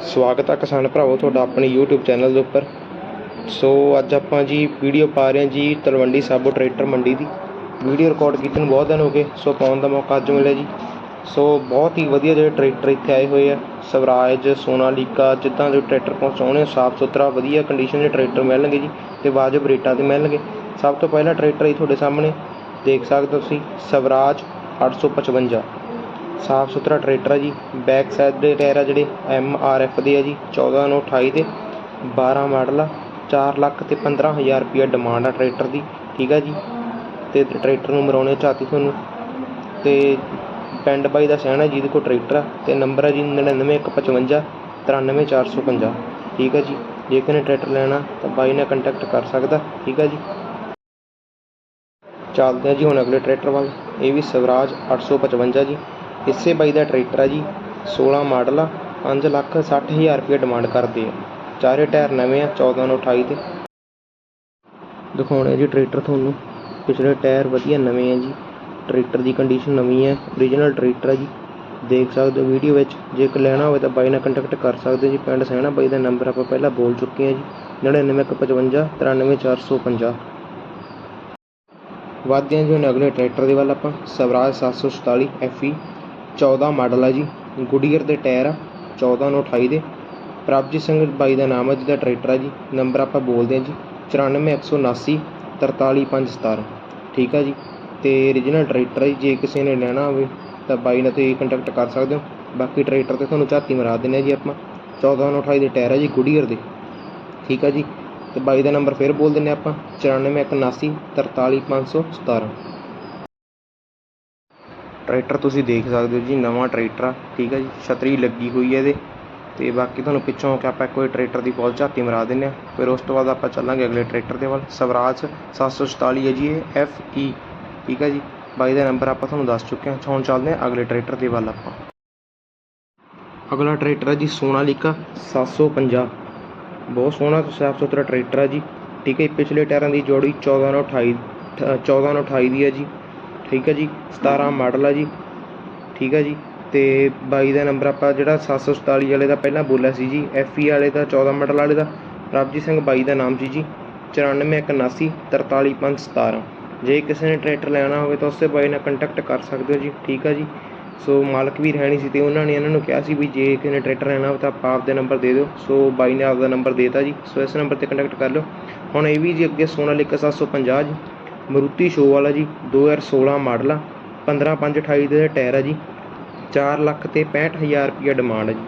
ਸਵਾਗਤ ਆ ਕਿਸਾਨ ਭਰਾਵੋ ਤੁਹਾਡਾ ਆਪਣੇ YouTube ਚੈਨਲ ਦੇ ਉੱਪਰ। ਸੋ ਅੱਜ ਆਪਾਂ ਜੀ ਵੀਡੀਓ ਪਾ ਰਹੇ ਹਾਂ ਜੀ ਤਲਵੰਡੀ ਸਾਬੋ ਟਰੈਕਟਰ ਮੰਡੀ ਦੀ। ਵੀਡੀਓ ਰਿਕਾਰਡ ਕੀਤੀ ਨੂੰ ਬਹੁਤ ਦਿਨ ਹੋ ਗਏ, ਸੋ ਪਾਉਣ ਦਾ ਮੌਕਾ ਅੱਜ ਮਿਲਿਆ ਜੀ। ਸੋ ਬਹੁਤ ਹੀ ਵਧੀਆ ਜਿਹੜੇ ਟਰੈਕਟਰ ਇੱਥੇ ਆਏ ਹੋਏ ਆ, ਸਵਰਾਜ, ਸੋਨਾਲੀਕਾ, ਜਿੱਦਾਂ ਦੇ ਟਰੈਕਟਰ ਪਹੁੰਚਾਉਣੇ, ਸਾਫ਼ ਸੁਥਰਾ, ਵਧੀਆ ਕੰਡੀਸ਼ਨ ਦੇ ਟਰੈਕਟਰ ਮਿਲਣਗੇ ਜੀ ਤੇ ਵਾਜਬ ਰੇਟਾਂ ਤੇ ਮਿਲਣਗੇ। ਸਭ ਤੋਂ ਪਹਿਲਾ ਟਰੈਕਟਰ ਇਹ ਤੁਹਾਡੇ ਸਾਹਮਣੇ, ਦੇਖ ਸਕਦੇ ਹੋ ਤੁਸੀਂ, ਸਵਰਾਜ 855 ਸਾਫ਼ ਸੁਥਰਾ ਟਰੈਕਟਰ ਆ ਜੀ। ਬੈਕ ਸਾਈਡ ਦੇ ਟਾਇਰ ਆ ਜਿਹੜੇ ਐਮ ਆਰ ਐਫ ਦੇ ਆ ਜੀ 14 ਨੂੰ 28 ਦੇ 12 ਮਾਡਲ ਆ 4 ਲੱਖ ਤੇ 15000 ਰੁਪਇਆ ਡਿਮਾਂਡ ਆ ਟਰੈਕਟਰ ਦੀ, ਠੀਕ ਆ ਜੀ। ਤੇ ਟਰੈਕਟਰ ਨੂੰ ਮਰਾਉਣੇ ਚਾਹਤੀ ਤੁਹਾਨੂੰ। ਤੇ ਪਿੰਡ ਬਾਈ ਦਾ ਸਹਿਣਾ ਜਿਹਦੇ ਕੋਲ ਟਰੈਕਟਰ ਆ, ਤੇ ਨੰਬਰ ਹੈ ਜੀ 99155 93450 ਠੀਕ ਆ ਜੀ। ਜੇ ਕਿਸੇ ਨੇ ਟਰੈਕਟਰ ਲੈਣਾ, ਤਾਂ ਬਾਈ ਨਾਲ ਕੰਟੈਕਟ ਕਰ ਸਕਦਾ, ਠੀਕ ਆ ਜੀ। ਚੱਲਦੇ ਆ ਜੀ ਹੁਣ ਅਗਲੇ ਟਰੈਕਟਰ ਵੱਲ। ਇਹ ਵੀ ਸਵਰਾਜ 855 ਜੀ। ਇਸੇ ਬਾਈ ਦਾ ਟਰੈਕਟਰ ਆ ਜੀ 16 ਮਾਡਲ ਆ 5 ਲੱਖ 60 ਹਜ਼ਾਰ ਰੁਪਏ ਡਿਮਾਂਡ ਕਰਦੇ ਆ। ਚਾਰੇ ਟਾਇਰ ਨਵੇਂ ਆ 14 ਨੂੰ 28 ਤੇ। ਦਿਖਾਉਣੇ ਜੀ ਟਰੈਕਟਰ ਤੁਹਾਨੂੰ। ਪਿਛਲੇ ਟਾਇਰ ਵਧੀਆ ਨਵੇਂ ਆ ਜੀ। ਟਰੈਕਟਰ ਦੀ ਕੰਡੀਸ਼ਨ ਨਵੀਂ ਹੈ ਓਰੀਜਨਲ ਟਰੈਕਟਰ ਆ ਜੀ। ਦੇਖ ਸਕਦੇ ਹੋ ਵੀਡੀਓ ਵਿੱਚ, ਜੇ ਇੱਕ ਲੈਣਾ ਹੋਵੇ ਤਾਂ ਬਾਈ ਨਾਲ ਕੰਟੈਕਟ ਕਰ ਸਕਦੇ ਹੋ ਜੀ। ਪਿੰਡ ਸਹਿਣਾ ਬਾਈ ਦਾ ਨੰਬਰ ਆਪਾਂ ਪਹਿਲਾਂ ਬੋਲ ਚੁੱਕੇ ਹਾਂ ਜੀ। 99155 93450 ਵਾਦਿਆਂ ਜੀ ਹੁਣ ਅਗਲੇ ਟਰੈਕਟਰ ਦੇ ਵੱਲ ਆਪਾਂ। ਸਵਰਾਜ 747 FE 14 ਮਾਡਲ ਆ ਜੀ ਗੁਡੀਅਰ ਦੇ ਟਾਇਰ ਆ 14 ਨੂੰ 28 ਦੇ। ਪ੍ਰਭਜੀਤ ਸਿੰਘ ਬਾਈ ਦਾ ਨਾਮ ਆ ਜਿਹਦਾ ਟਰੈਕਟਰ ਆ ਜੀ ਨੰਬਰ ਆਪਾਂ ਬੋਲਦੇ ਹਾਂ ਜੀ 94179 43517 ਠੀਕ ਆ ਜੀ ਤੇ origignal ਟਰੈਕਟਰ ਹੈ ਜੀ, ਜੇ ਕਿਸੇ ਨੇ ਲੈਣਾ ਹੋਵੇ ਤਾਂ ਬਾਈ ਨਾਲ ਤੁਸੀਂ ਕੰਟੈਕਟ ਕਰ ਸਕਦੇ ਹੋ। ਬਾਕੀ ਟਰੈਕਟਰ ਤੇ ਤੁਹਾਨੂੰ ਝਾਤੀ ਮਰਾ ਦਿੰਦੇ ਆ ਜੀ ਆਪਾਂ। 14 ਨੂੰ 28 ਦੇ ਟਾਇਰ ਆ ਜੀ ਗੁਡੀਅਰ ਦੇ। ਠੀਕ ਆ ਜੀ ਤੇ ਬਾਈ ਦਾ ਨੰਬਰ ਫਿਰ ਬੋਲ ਦਿੰਨੇ ਆਪਾਂ 9479 43517 ਟਰੈਕਟਰ ਤੁਸੀਂ ਦੇਖ ਸਕਦੇ ਹੋ ਜੀ ਨਵਾਂ ਟਰੈਕਟਰ ਆ ਠੀਕ ਹੈ ਜੀ ਛਤਰੀ ਲੱਗੀ ਹੋਈ ਹੈ ਇਹਦੇ। ਤੇ ਬਾਕੀ ਤੁਹਾਨੂੰ ਪਿੱਛੋਂ ਕਿ ਆਪਾਂ ਕੋਈ ਟਰੈਕਟਰ ਦੀ ਫੁੱਲ ਝਾਤੀ ਮਰਾ ਦਿੰਨੇ ਆ। ਫਿਰ ਉਸ ਤੋਂ ਬਾਅਦ ਆਪਾਂ ਚੱਲਾਂਗੇ ਅਗਲੇ ਟਰੈਕਟਰ ਦੇ ਵੱਲ। ਸਵਰਾਜ 744 ਹੈ ਜੀ ਇਹ ਐਫ ਈ ਠੀਕ ਹੈ ਜੀ। ਬਾਈ ਦਾ ਨੰਬਰ ਆਪਾਂ ਤੁਹਾਨੂੰ ਦੱਸ ਚੁੱਕੇ ਹਾਂ ਹੁਣ ਚੱਲਦੇ ਹਾਂ ਅਗਲੇ ਟਰੈਕਟਰ ਦੇ ਵੱਲ ਆਪਾਂ। ਅਗਲਾ ਟਰੈਕਟਰ ਹੈ ਜੀ ਸੋਨਾਲੀਕਾ 750 ਬਹੁਤ ਸੋਹਣਾ ਤੇ ਸਾਫ਼ ਸੁਥਰਾ ਟਰੈਕਟਰ ਹੈ ਜੀ। ਠੀਕ ਹੈ ਜੀ, ਪਿਛਲੇ ਟਾਇਰਾਂ ਦੀ ਜੋੜੀ 14 ਨੂੰ 28 ਅ, 14 ਨੂੰ 28 ਦੀ ਹੈ ਜੀ। ਠੀਕ ਹੈ ਜੀ 17 ਮਾਡਲ ਆ ਜੀ, ਠੀਕ ਹੈ ਜੀ, ਤੇ ਬਾਈ ਦਾ ਨੰਬਰ ਆਪਾਂ ਜਿਹੜਾ 747 ਵਾਲੇ ਦਾ ਪਹਿਲਾਂ ਬੋਲਿਆ ਸੀ ਜੀ ਐਫਈ ਵਾਲੇ ਦਾ 14 ਮਾਡਲ ਵਾਲੇ ਦਾ, ਰਵਜੀਤ ਸਿੰਘ ਬਾਈ ਦਾ ਨਾਮ ਸੀ ਜੀ 9479 43517 ਜੇ ਕਿਸੇ ਨੇ ਟਰੈਕਟਰ ਲੈਣਾ ਹੋਵੇ ਤਾਂ ਉਸੇ ਬਾਈ ਨਾਲ ਕੰਟੈਕਟ ਕਰ ਸਕਦੇ ਹੋ ਜੀ, ਠੀਕ ਆ ਜੀ। ਸੋ ਮਾਲਕ ਵੀ ਰਹਿਣੀ ਸੀ ਤੇ ਉਹਨਾਂ ਨੇ ਇਹਨਾਂ ਨੂੰ ਕਿਹਾ ਸੀ ਵੀ ਜੇ ਕਿਸੇ ਨੇ ਟਰੈਕਟਰ ਲੈਣਾ ਹੋਵੇ ਤਾਂ ਆਪਾਂ ਆਪਦੇ ਨੰਬਰ ਦੇ ਦਿਓ। ਸੋ ਬਾਈ ਨੇ ਆਪਦਾ ਨੰਬਰ ਦੇਤਾ ਜੀ, ਸੋ ਇਸ ਨੰਬਰ ਤੇ ਕੰਟੈਕਟ ਕਰ ਲਿਓ। ਹੁਣ ਇਹ ਵੀ ਜੀ ਅੱਗੇ ਸੋਨਾਲੀਕਾ 750 ਜੀ ਮਰੂਤੀ ਸ਼ੋ ਵਾਲਾ ਜੀ 2016 ਮਾਡਲ ਆ 15528 ਦੇ ਟਾਇਰ ਆ ਜੀ 4 ਲੱਖ ਤੇ 65000 ਰੁਪਏ ਡਿਮਾਂਡ ਹੈ ਜੀ।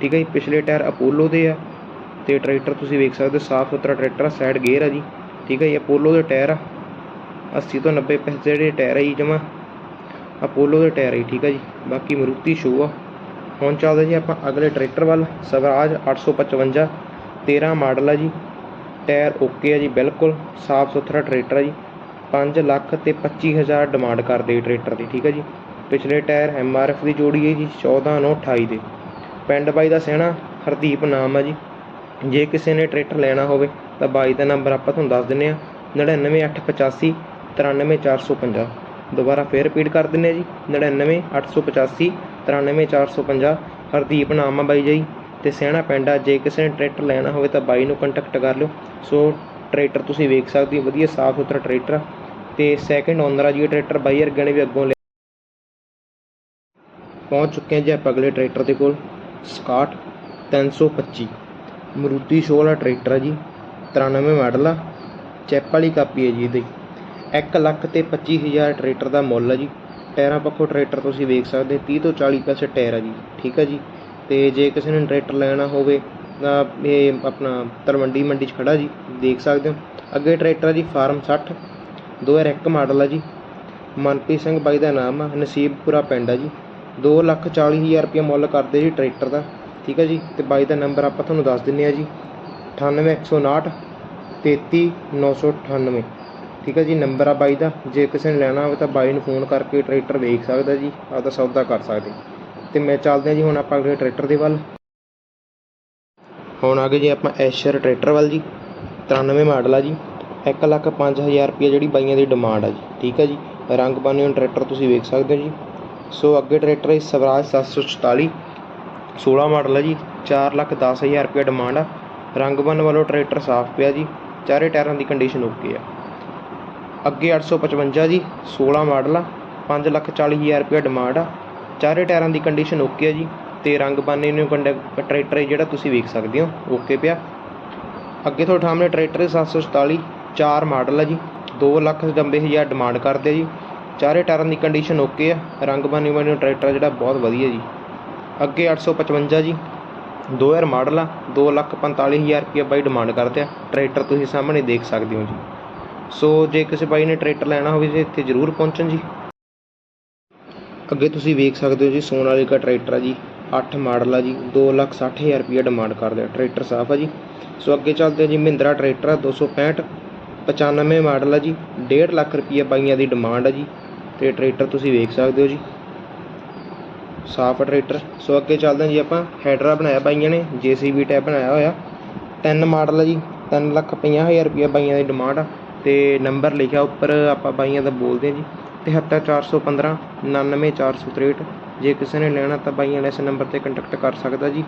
ਠੀਕ ਹੈ ਜੀ, ਪਿਛਲੇ ਟਾਇਰ ਅਪੋਲੋ ਦੇ ਆ ਤੇ ਟਰੈਕਟਰ ਤੁਸੀਂ ਵੇਖ ਸਕਦੇ ਹੋ ਸਾਫ਼ ਸੁਥਰਾ ਟਰੈਕਟਰ ਆ ਸਾਈਡ ਗੇਅਰ ਆ ਜੀ। ਠੀਕ ਹੈ ਜੀ ਅਪੋਲੋ ਦੇ ਟਾਇਰ ਆ 80 ਤੋਂ 90 ਪੈਸੇ ਜਿਹੜੇ ਟਾਇਰ ਆ ਜੀ ਜਮਾ ਅਪੋਲੋ ਦੇ ਟਾਇਰ ਆ ਜੀ, ਠੀਕ ਆ ਜੀ, ਬਾਕੀ ਮਰੂਤੀ ਸ਼ੋ ਆ। ਹੁਣ ਚੱਲਦੇ ਜੀ ਆਪਾਂ ਅਗਲੇ ਟਰੈਕਟਰ ਵੱਲ, ਸਵਰਾਜ 855 13 ਮਾਡਲ ਆ ਜੀ। ਟਾਇਰ ਓਕੇ ਆ ਜੀ, ਬਿਲਕੁਲ ਸਾਫ਼ ਸੁਥਰਾ ਟਰੈਕਟਰ ਆ ਜੀ। 5 ਲੱਖ ਤੇ 25000 ਡਿਮਾਂਡ ਕਰਦੇ ਟਰੈਕਟਰ ਦੀ, ਠੀਕ ਹੈ ਜੀ। ਪਿਛਲੇ ਟਾਇਰ ਐਮ ਆਰ ਐਫ ਦੀ ਜੋੜੀ ਹੈ ਜੀ 14 ਨੂੰ 28 ਦੇ। ਪਿੰਡ ਬਾਈ ਦਾ ਸਹਿਣਾ ਹਰਦੀਪ ਨਾਮ ਆ ਜੀ। ਜੇ ਕਿਸੇ ਨੇ ਟਰੈਕਟਰ ਲੈਣਾ ਹੋਵੇ, ਤਾਂ ਬਾਈ ਦਾ ਨੰਬਰ ਆਪਾਂ ਤੁਹਾਨੂੰ ਦੱਸ ਦਿੰਨੇ ਆ 99885 93450 ਦੁਬਾਰਾ ਫੇਰ ਰਿਪੀਟ ਕਰ ਦਿੰਨੇ ਆ ਜੀ। 99885 93450 ਹਰਦੀਪ ਨਾਮ ਆ ਬਾਈ ਜੀ। ਤੇ ਸਹਿਣਾ ਪਿੰਡ ਆ, ਜੇ ਕਿਸੇ ਨੇ ਟਰੈਕਟਰ ਲੈਣਾ ਹੋਵੇ, ਤਾਂ ਬਾਈ ਨੂੰ ਕੰਟੈਕਟ ਕਰ ਲਿਓ। ਸੋ ਟਰੈਕਟਰ ਤੁਸੀਂ ਵੇਖ ਸਕਦੇ ਹੋ, ਵਧੀਆ ਸਾਫ਼ ਸੁਥਰਾ ਟਰੈਕਟਰ ਆ। ਤੇ ਸੈਕਿੰਡ ਓਨਰ ਆ ਜੀ, ਇਹ ਟਰੈਕਟਰ ਬਾਈ ਵਰਗੇ ਨੇ ਵੀ ਅੱਗੋਂ ਲਿਆ ਪਹੁੰਚ ਚੁੱਕੇ ਹਾਂ ਜੀ ਆਪਾਂ ਅਗਲੇ ਟਰੈਕਟਰ ਦੇ ਕੋਲ, ਸਕਾਟ 325 ਮਰੂਤੀ ਸ਼ੋ ਵਾਲਾ ਟਰੈਕਟਰ ਆ ਜੀ 93 ਮਾਡਲ ਆ ਚੈਪ ਵਾਲੀ ਕਾਪੀ ਹੈ ਜੀ ਇਹਦੀ। 1 ਲੱਖ ਤੇ 25000 ਟਰੈਕਟਰ ਦਾ ਮੁੱਲ ਆ ਜੀ। ਟਾਇਰਾਂ ਪੱਖੋਂ ਟਰੈਕਟਰ ਤੁਸੀਂ ਵੇਖ ਸਕਦੇ 30 ਤੋਂ 40 ਪੈਸੇ ਟਾਇਰ ਆ ਜੀ, ਠੀਕ ਆ ਜੀ। ਤੇ ਜੇ ਕਿਸੇ ਨੇ ਟਰੈਕਟਰ ਲੈਣਾ ਹੋਵੇ, ਤਾਂ ਇਹ ਆਪਣਾ ਤਲਵੰਡੀ ਮੰਡੀ 'ਚ ਖੜਾ ਜੀ, ਦੇਖ ਸਕਦੇ ਹੋ। ਅੱਗੇ ਟਰੈਕਟਰ ਆ ਜੀ, ਫਾਰਮ 60 2001 ਮਾਡਲ ਆ ਜੀ। ਮਨਪ੍ਰੀਤ ਸਿੰਘ ਬਾਈ ਦਾ ਨਾਮ ਆ, ਨਸੀਬਪੁਰਾ ਪਿੰਡ ਆ ਜੀ। 2 ਲੱਖ 40 ਹਜ਼ਾਰ ਰੁਪਏ ਮੁੱਲ ਕਰਦੇ ਜੀ ਟਰੈਕਟਰ ਦਾ, ਠੀਕ ਆ ਜੀ? ਤੇ ਬਾਈ ਦਾ ਨੰਬਰ ਆਪਾਂ ਤੁਹਾਨੂੰ ਦੱਸ ਦਿੰਨੇ ਆ ਜੀ। 98159 33998 ਠੀਕ ਹੈ ਜੀ? ਨੰਬਰ ਆ ਬਾਈ ਦਾ। ਜੇ ਕਿਸੇ ਨੇ ਲੈਣਾ ਹੋਵੇ ਤਾਂ ਬਾਈ ਨੂੰ ਫੋਨ ਕਰਕੇ ਟਰੈਕਟਰ ਵੇਖ ਸਕਦਾ ਜੀ, ਆਪਦਾ ਸੌਦਾ ਕਰ ਸਕਦੇ। ਤੇ ਮੈਂ ਚੱਲਦੇ ਹਾਂ ਜੀ, ਹੁਣ ਆਪਾਂ ਅਗਲੇ ਟਰੈਕਟਰ ਦੇ ਵੱਲ। ਹੁਣ ਆ ਗਏ ਜੀ ਆਪਾਂ ਐਸ਼ਰ ਟਰੈਕਟਰ ਵੱਲ ਜੀ 93 ਮਾਡਲ ਆ ਜੀ। ਇੱਕ ਲੱਖ ਪੰਜ ਹਜ਼ਾਰ ਰੁਪਈਆ ਜਿਹੜੀ ਬਾਈਆਂ ਦੀ ਡਿਮਾਂਡ ਆ ਜੀ, ਠੀਕ ਆ ਜੀ? ਰੰਗ ਬਾਨੇ ਟਰੈਕਟਰ ਤੁਸੀਂ ਵੇਖ ਸਕਦੇ ਹੋ ਜੀ। ਸੋ ਅੱਗੇ ਟਰੈਕਟਰ ਹੈ ਸਵਰਾਜ 744 16 ਮਾਡਲ ਹੈ ਜੀ 4 ਲੱਖ 10 ਹਜ਼ਾਰ ਰੁਪਏ ਡਿਮਾਂਡ ਆ। ਰੰਗ ਬੰਨ ਵੱਲੋਂ ਟਰੈਕਟਰ ਸਾਫ਼ ਪਿਆ ਜੀ, ਚਾਰੇ ਟਾਇਰਾਂ ਦੀ ਕੰਡੀਸ਼ਨ ਓਕੇ ਆ। ਅੱਗੇ 855 ਜੀ 16 ਮਾਡਲ ਆ 5 ਲੱਖ 40 ਹਜ਼ਾਰ ਰੁਪਏ ਡਿਮਾਂਡ ਆ। ਚਾਰੇ ਟਾਇਰਾਂ ਦੀ ਕੰਡੀਸ਼ਨ ਓਕੇ ਆ ਜੀ ਤੇ ਰੰਗ ਬਾਨੇ ਨੂੰ ਕੰਡ ਟਰੈਕਟਰ ਜਿਹੜਾ ਤੁਸੀਂ ਵੇਖ ਸਕਦੇ ਹੋ, ਓਕੇ ਪਿਆ। ਅੱਗੇ ਤੁਹਾਡੇ ਸਾਹਮਣੇ ਟਰੈਕਟਰ 747 ਚਾਰ ਮਾਡਲ ਆ ਜੀ 2 ਲੱਖ 90 ਹਜ਼ਾਰ ਡਿਮਾਂਡ ਕਰਦੇ ਆ ਜੀ। ਚਾਰੇ ਟਾਇਰਾਂ ਦੀ ਕੰਡੀਸ਼ਨ ਓਕੇ ਆ, ਰੰਗ ਬਾਨੀ ਵਾਲੇ ਟਰੈਕਟਰ ਜਿਹੜਾ ਬਹੁਤ ਵਧੀਆ ਜੀ। ਅੱਗੇ 855 ਜੀ 2000 ਮਾਡਲ ਆ 2 ਲੱਖ 45 ਹਜ਼ਾਰ ਰੁਪਏ ਬਾਈ ਡਿਮਾਂਡ ਕਰਦੇ ਆ। ਟਰੈਕਟਰ ਤੁਸੀਂ ਸਾਹਮਣੇ ਦੇਖ ਸਕਦੇ ਹੋ ਜੀ। ਸੋ ਜੇ ਕਿਸੇ ਬਾਈ ਨੇ ਟਰੈਕਟਰ ਲੈਣਾ ਹੋਵੇ ਤਾਂ ਇੱਥੇ ਜ਼ਰੂਰ ਪਹੁੰਚਣ ਜੀ। ਅੱਗੇ ਤੁਸੀਂ ਵੇਖ ਸਕਦੇ ਹੋ ਜੀ ਸੋਨਾਲੀਕਾ ਟਰੈਕਟਰ ਆ ਜੀ। 8 ਮਾਡਲ ਆ ਜੀ 2 ਲੱਖ 60 ਹਜ਼ਾਰ ਰੁਪਏ ਡਿਮਾਂਡ ਕਰਦੇ ਆ। ਟਰੈਕਟਰ ਸਾਫ਼ ਆ ਜੀ। ਸੋ ਅੱਗੇ ਚੱਲਦੇ ਆ ਜੀ, ਮਹਿੰਦਰਾ ਟਰੈਕਟਰ ਆ 265 95 ਮਾਡਲ ਆ ਜੀ 1.5 ਲੱਖ ਰੁਪਏ ਬਾਈਆਂ ਦੀ ਡਿਮਾਂਡ ਆ ਜੀ, ਤੇ ਟਰੈਕਟਰ ਤੁਸੀਂ ਵੇਖ ਸਕਦੇ ਹੋ ਜੀ। ਸਾਫ਼ ਟਰੈਕਟਰ ਸੋ ਅੱਗੇ ਚੱਲਦੇ ਹਾਂ ਜੀ ਆਪਾਂ ਹੈਡਰਾ ਬਣਾਇਆ ਬਾਈਆਂ ਨੇ ਜੀਸੀਬੀ ਟੈਪ ਬਣਾਇਆ ਹੋਇਆ। 3 ਮਾਡਲ ਆ ਜੀ 3 ਲੱਖ 50 ਹਜ਼ਾਰ ਰੁਪਏ ਬਾਈਆਂ ਦੀ ਡਿਮਾਂਡ ਆ, ਤੇ ਨੰਬਰ ਲਿਖਿਆ ਉੱਪਰ ਆਪਾਂ ਬਾਈਆਂ ਦਾ ਬੋਲਦੇ ਹਾਂ ਜੀ 73415 99463 ਜੇ ਕਿਸੇ ਨੇ ਲੈਣਾ ਤਾਂ ਬਾਈਆਂ ਨੇ ਇਸ ਨੰਬਰ ਤੇ ਕੰਟੈਕਟ ਕਰ ਸਕਦਾ ਜੀ।